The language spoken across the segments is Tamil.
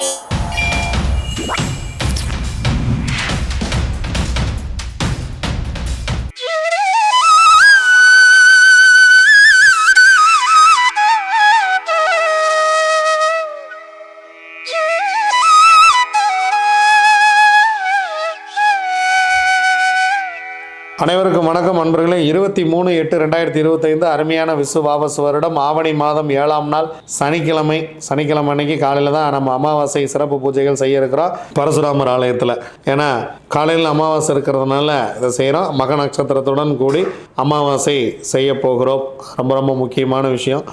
you அனைவருக்கும் வணக்கம் அன்பர்களே இருபத்தி மூணு எட்டு ரெண்டாயிரத்தி இருபத்தைந்து அருமையான விசுவாபஸ் வருடம். ஆவணி மாதம் ஏழாம் நாள் சனிக்கிழமை. சனிக்கிழமை அன்னைக்கு காலையில் தான் நம்ம அமாவாசை சிறப்பு பூஜைகள் செய்ய இருக்கிறோம். பரசுராமர் ஆலயத்தில். ஏன்னா காலையில் அமாவாசை இருக்கிறதுனால இதை செய்கிறோம் மக நட்சத்திரத்துடன் கூடி அமாவாசை செய்ய போகிறோம். ரொம்ப ரொம்ப முக்கியமான விஷயம்.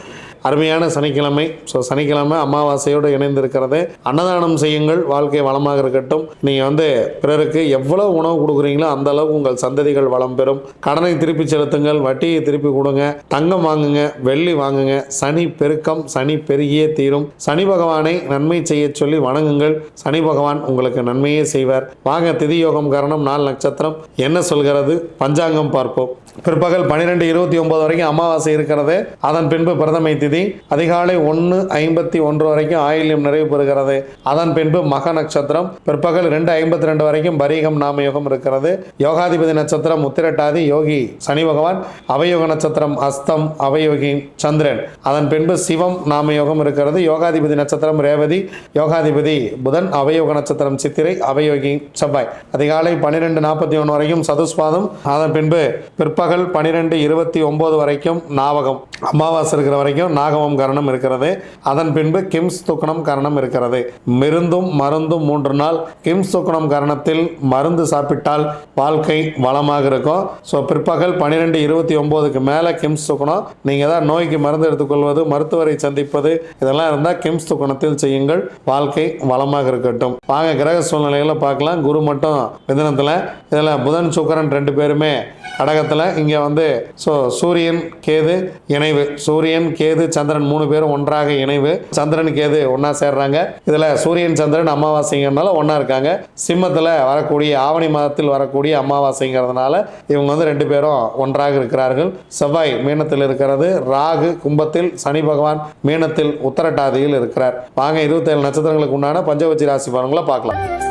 அருமையான சனிக்கிழமை. ஸோ சனிக்கிழமை அமாவாசையோடு இணைந்திருக்கிறது. அன்னதானம் செய்யுங்கள். வாழ்க்கை வளமாக இருக்கட்டும். நீங்கள் வந்து பிறருக்கு எவ்வளோ உணவு கொடுக்குறீங்களோ அந்த அளவுக்கு உங்கள் சந்ததிகள் வளம் பெறும். கடனை திருப்பி செலுத்துங்கள். வட்டியை திருப்பி கொடுங்க. தங்கம் வாங்குங்க. வெள்ளி வாங்குங்க. சனி பெருக்கம் சனி பெருகியே தீரும். சனி பகவானை நன்மை செய்ய சொல்லி வணங்குங்கள். சனி பகவான் உங்களுக்கு நன்மையே செய்வார். வாங்க திதி யோகம் காரணம் நாலு நட்சத்திரம். என்ன சொல்கிறது? பஞ்சாங்கம் பார்ப்போம். பிற்பகல் பன்னிரெண்டு இருபத்தி ஒன்பது வரைக்கும் அமாவாசை இருக்கிறது. அதன் பின்பு பிரதமை திதி. அதிகாலை ஒன்று ஐம்பத்தி ஒன்று வரைக்கும் ஆயில்யம் நிறைவு பெறுகிறது. அதன் பின்பு மக நட்சத்திரம் பிற்பகல் ரெண்டு ஐம்பத்தி ரெண்டு வரைக்கும் பரீகம் நாம யோகம் இருக்கிறது. யோகாதிபதி நட்சத்திரம் உத்திரட்டாதி யோகி சனி பகவான் அவயோக நட்சத்திரம் அஸ்தம் அவயோகி சந்திரன். அதன் பின்பு சிவம் நாம யோகம் இருக்கிறது. யோகாதிபதி நட்சத்திரம் ரேவதி யோகாதிபதி புதன் அவயோக நட்சத்திரம் சித்திரை அவயோகி செவ்வாய். அதிகாலை பன்னிரெண்டு நாற்பத்தி ஒன்று வரைக்கும் சதுஸ்பாதம். அதன் பின்பு பிற்பகல் பன்னிரெண்டு இருபத்தி ஒன்பது வரைக்கும் நாவகம். அமாவாசை இருக்கிற வரைக்கும் நாகமம் கரணம் இருக்கிறது. அதன் பின்பு கிம்ஸ் துக்கணம் கரணம் இருக்கிறது. மிருந்தும் மருந்தும் மூன்று நாள். கிம்ஸ் துக்கணம் கரணத்தில் மருந்து சாப்பிட்டால் வாழ்க்கை வளமாக இருக்கும். ஸோ பிற்பகல் பன்னிரெண்டு இருபத்தி ஒம்போதுக்கு மேலே கிம்ஸ் துக்கணம். நீங்கள் தான் நோய்க்கு மருந்து எடுத்துக்கொள்வது மருத்துவரை சந்திப்பது இதெல்லாம் இருந்தால் கிம்ஸ் துக்கணத்தில் செய்யுங்கள். வாழ்க்கை வளமாக இருக்கட்டும். வாங்க கிரக சூழ்நிலைகளை பார்க்கலாம். குரு மட்டும் மிதனத்தில். இதில் புதன் சுக்கரன் ரெண்டு பேருமே கடகத்தில் இங்கே வந்து ஸோ சூரியன் கேது இணைவு. சூரியன் கேது சந்திரன் மூணு பேரும் ஒன்றாக இணைவு. சந்திரனுக்கு எது ஒன்றா சேர்றாங்க? இதில் சூரியன் சந்திரன் அமாவாசைங்கிறதுனால ஒன்றா இருக்காங்க. சிம்மத்தில் வரக்கூடிய ஆவணி மாதத்தில் வரக்கூடிய அமாவாசைங்கிறதுனால இவங்க வந்து ரெண்டு பேரும் ஒன்றாக இருக்கிறார்கள். செவ்வாய் மீனத்தில் இருக்கிறது ராகு கும்பத்தில் சனி பகவான் மீனத்தில் உத்தரட்டாதியில் இருக்கிறார். வாங்க இருபத்தேழு நட்சத்திரங்களுக்கு உண்டான பஞ்சவச்சி ராசி பலன்களை பார்க்கலாம்.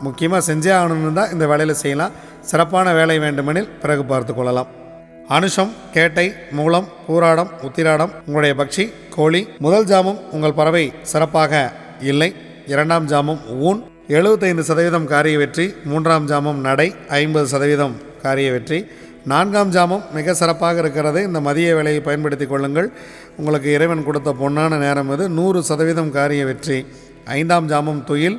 முக்கியமாக செஞ்சே ஆகணும்னு தான் இந்த வேலையில் செய்யலாம். சிறப்பான வேலை வேண்டுமெனில் பிறகு பார்த்து கொள்ளலாம். அனுஷம் கேட்டை மூலம் பூராடம் உத்திராடம் உங்களுடைய பக்ஷி கோழி முதல் ஜாமும் உங்கள் பறவை சிறப்பாக இல்லை. இரண்டாம் ஜாமும் ஊன். எழுபத்தைந்து சதவீதம் காரிய வெற்றி. மூன்றாம் ஜாமம் நடை. ஐம்பது சதவீதம் காரிய வெற்றி. நான்காம் ஜாமம் மிக சிறப்பாக இருக்கிறது. இந்த மதிய வேலையை பயன்படுத்தி கொள்ளுங்கள். உங்களுக்கு இறைவன் கொடுத்த பொன்னான நேரம் இது நூறு சதவீதம் காரிய வெற்றி. ஐந்தாம் ஜாமம் துயில்.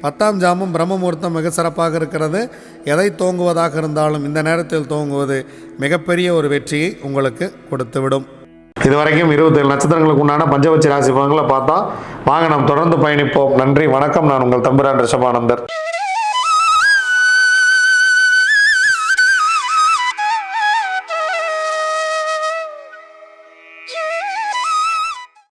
பத்தாம் ஜாமம் பிரம்ம முகூர்த்தம் மிக சிறப்பாக இருக்கிறது. எதை தோங்குவதாக இருந்தாலும் இந்த நேரத்தில் தோங்குவது மிகப்பெரிய ஒரு வெற்றியை உங்களுக்கு கொடுத்துவிடும். இதுவரைக்கும் இருபத்தேழு நட்சத்திரங்களுக்கு உண்டான பஞ்சபட்சி ராசி பலன்களை பார்த்தா வாங்க நாம் தொடர்ந்து பயணிப்போம். நன்றி வணக்கம். நான் உங்கள் தம்பிரான் ரிஷபானந்தர்.